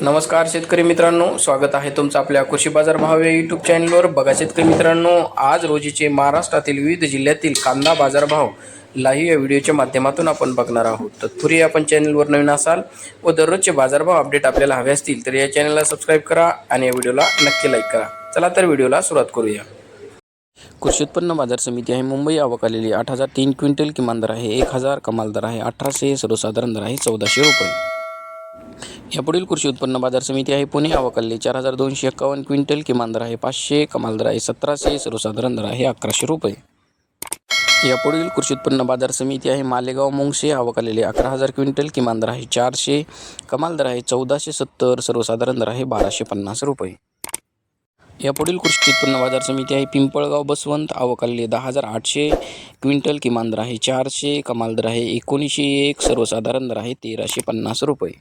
नमस्कार शेतकरी मित्रांनो स्वागत आहे तुमचं आपल्या कृषी बाजार भाव या यूट्यूब चॅनलवर बघा शेतकरी मित्रांनो आज रोजीचे महाराष्ट्रातील विविध जिल्ह्यातील कांदा बाजारभाव लाईव्ह या व्हिडिओच्या माध्यमातून आपण बघणार आहोत. तत्पूर्वी आपण चॅनलवर नवीन असाल व दररोजचे बाजारभाव अपडेट आपल्याला हवे असतील तर या चॅनलला सबस्क्राईब करा आणि या व्हिडिओला नक्की लाईक करा. चला तर व्हिडिओला सुरुवात करूया. कृषी उत्पन्न बाजार समिती आहे मुंबई. आवक आलेली आठ हजार तीन क्विंटल किमान दर आहे एक हजार कमाल दर आहे अठराशे सर्वसाधारण दर आहे चौदाशे रुपये. यापुढील कृषी उत्पन्न बाजार समिती आहे. पुणे आवकल्ली चार हजार दोनशे एक्कावन्न क्विंटल किमान दर आहे. पाचशे कमाल दर आहे. सतराशे सर्वसाधारण दर आहे. अकराशे रुपये. यापुढील कृषी उत्पन्न बाजार समिती आहे. मालेगाव मुंगशे आवकलेले अकरा हजार क्विंटल किमान दर आहे. चारशे कमाल दर आहे. चौदाशे सत्तर सर्वसाधारण दर आहे. बाराशे पन्नास रुपये. यापुढील कृषी उत्पन्न बाजार समिती आहे. पिंपळगाव बसवंत आवकालले दहा हजार आठशे क्विंटल किमान दर आहे. चारशे कमाल दर आहे. एकोणीसशे एक सर्वसाधारण दर आहे. तेराशे पन्नास रुपये.